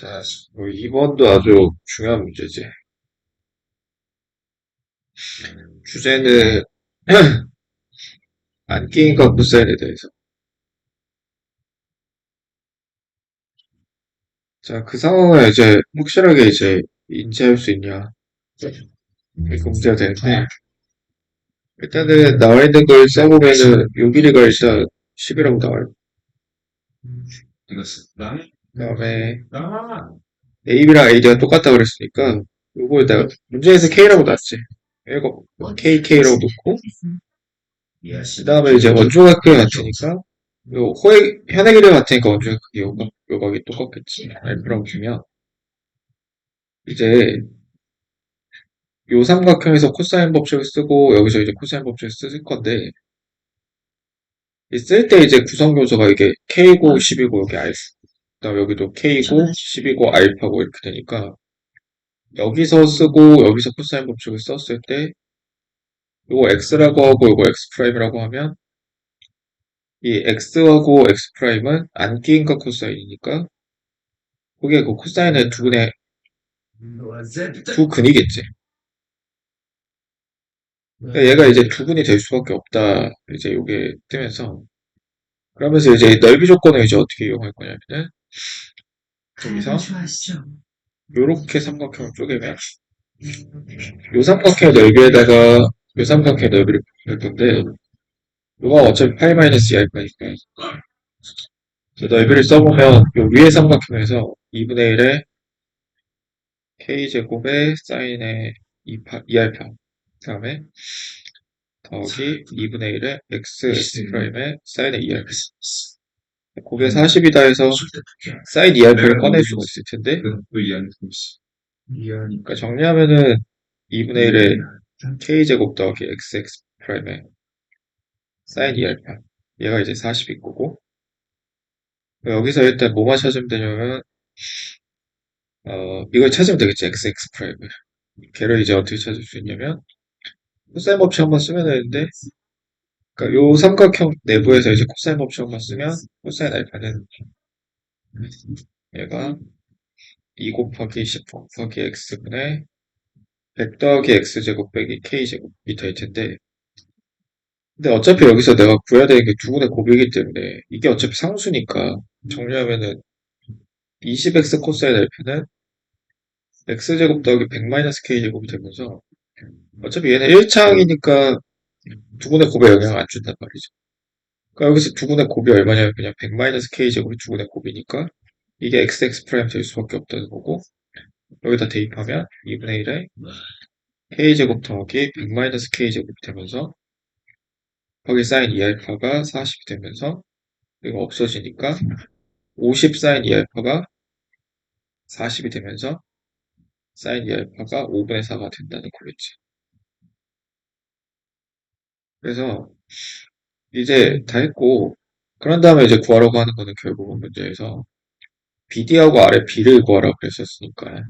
자, 뭐 2번도 아주 중요한 문제지. 주제는 안기인과 코사인에 대해서. 자, 그 상황을 이제 확실하게 이제 인지할 수 있냐. 이게 문제가 되는데, 일단은 나와 있는 걸 써보면은 요 길이가 일단 10이라고 나와요. 이것은 나 그 다음에 아 AB랑 AD가 똑같다 그랬으니까 내가 문제에서 K라고 놨지. 이거 KK라고 놓고. 그 다음에 이제 원조각 크기가 같으니까 요 호의 현의 길이가 같으니까 원조각 크기 요각 요각이 똑같겠지. F라고 주면. 이제 요 삼각형에서 코사인 법칙을 쓰고 여기서 이제 코사인 법칙을 쓸 건데 쓸 때 이제 구성 교조가 이게 K고 10이고 여기 알파 그다음 여기도 K고 10이고 알파고 이렇게 되니까 여기서 쓰고 여기서 코사인 법칙을 썼을 때 요거 x라고 하고 요거 x 프라임이라고 하면 이 x하고 x 프라임은 안기인과 코사인이니까 그게 그 코사인의 두 분의 두 근이겠지. 그러니까 얘가 이제 두 분이 될 수밖에 없다. 이제 요게 뜨면서 그러면서 이제 넓이 조건을 이제 어떻게 이용할 거냐면은 여기서 요렇게 삼각형을 쪼개면 요 삼각형 넓이에다가 요 삼각형 넓이를 할 건데 요가 어차피 파이 마이너스 2알파니까. 넓이를 써보면 요 위에 삼각형에서 2분의 1에 k제곱에 사인의 2파, 2알파 그 다음에 더하기 2분의 1에 x 프라임에 사인의 2알파 곱에 40이다 해서 사인 2알파를 꺼낼 수가 있을 텐데. 그 그러니까 정리하면은 2분의 1에 k제곱 더하기 xx 프라임에 사인 2알파. 얘가 이제 40일 거고. 여기서 일단 뭐만 찾으면 되냐면 어 이걸 찾으면 되겠지 xx 프라임을. 걔를 이제 어떻게 찾을 수 있냐면 코사인 법칙 한번 쓰면 되는데 그러니까 요 삼각형 내부에서 이제 코사인 법칙 한번 쓰면 코사인 알파는 얘가 2 곱하기 10 곱하기 x분의 100 더하기 x제곱 빼기 k제곱이 될 텐데 근데 어차피 여기서 내가 구해야 되는 게 두 분의 곱이기 때문에 이게 어차피 상수니까 정리하면은 20x 코사인 알파는 x제곱 더하기 100 마이너스 k제곱이 되면서 어차피 얘는 1차항이니까 두 분의 곱에 영향을 안 준단 말이죠. 그러니까 여기서 두 분의 곱이 얼마냐면 그냥 100 마이너스 k제곱이 두 분의 곱이니까 이게 xx 프라임 될 수밖에 없다는 거고 여기다 대입하면 2분의 1에 k제곱 더하기 100 마이너스 k제곱이 되면서 거기 사인 2알파가 40이 되면서 이거 없어지니까 50 사인 2알파가 40이 되면서 사인 2알파가 5분의 4가 된다는 거겠지. 그래서 이제 다 했고 그런 다음에 이제 구하라고 하는 거는 결국은 문제에서 BD하고 아래 B를 구하라고 그랬었으니까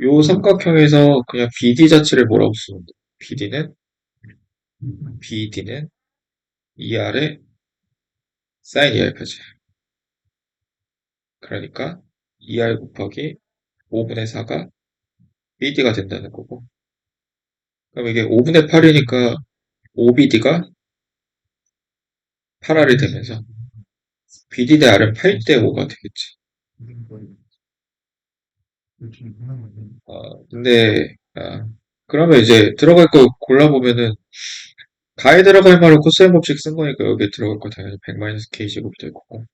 요 삼각형에서 그냥 BD 자체를 뭐라고 쓰면 돼? BD는 BD는 이 아래 사인 2알파지. 그러니까 2R 곱하기 5분의 4가 BD가 된다는 거고 그럼 이게 5분의 8이니까 5BD가 8R이 되면서 BD 대 R은 8대 5가 되겠지. 어, 근데 아, 그러면 이제 들어갈 거 골라보면은 가에 들어갈 말은 코사인 법칙 쓴 거니까 여기에 들어갈 거 당연히 100 k 제곱이 될 거고.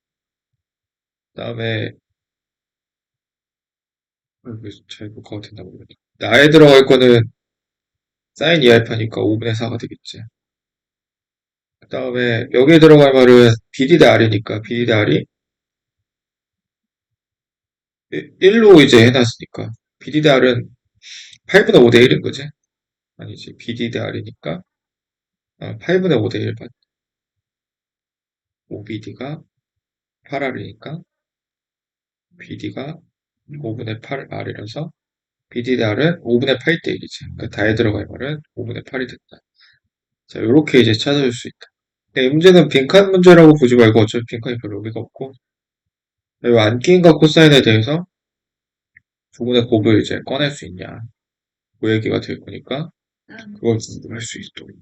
그 다음에 잘 복화가 된다 모르겠다. 나에 들어갈 거는 사인 2알파니까 5분의 4가 되겠지 그 다음에 여기에 들어갈 말은 대 R이 1로 이제 해놨으니까 R은 8분의 5대 1인 거지 아니지 R이니까 아, 8분의 5대 1 받. 5BD가 8R이니까 BD가 5분의 8R이라서 BD 대 R은 5분의 8대 1이지. 그러니까 다에 들어갈 말은 5분의 8이 된다. 자, 이렇게 이제 찾아줄 수 있다. 근데 이 문제는 빈칸 문제라고 보지 말고 어차피 빈칸이 별로 의미가 없고 그리고 안끼인과 코사인에 대해서 두분의 곱을 이제 꺼낼 수 있냐. 그 얘기가 될 거니까, 음. 그걸 공부할 수 있도록.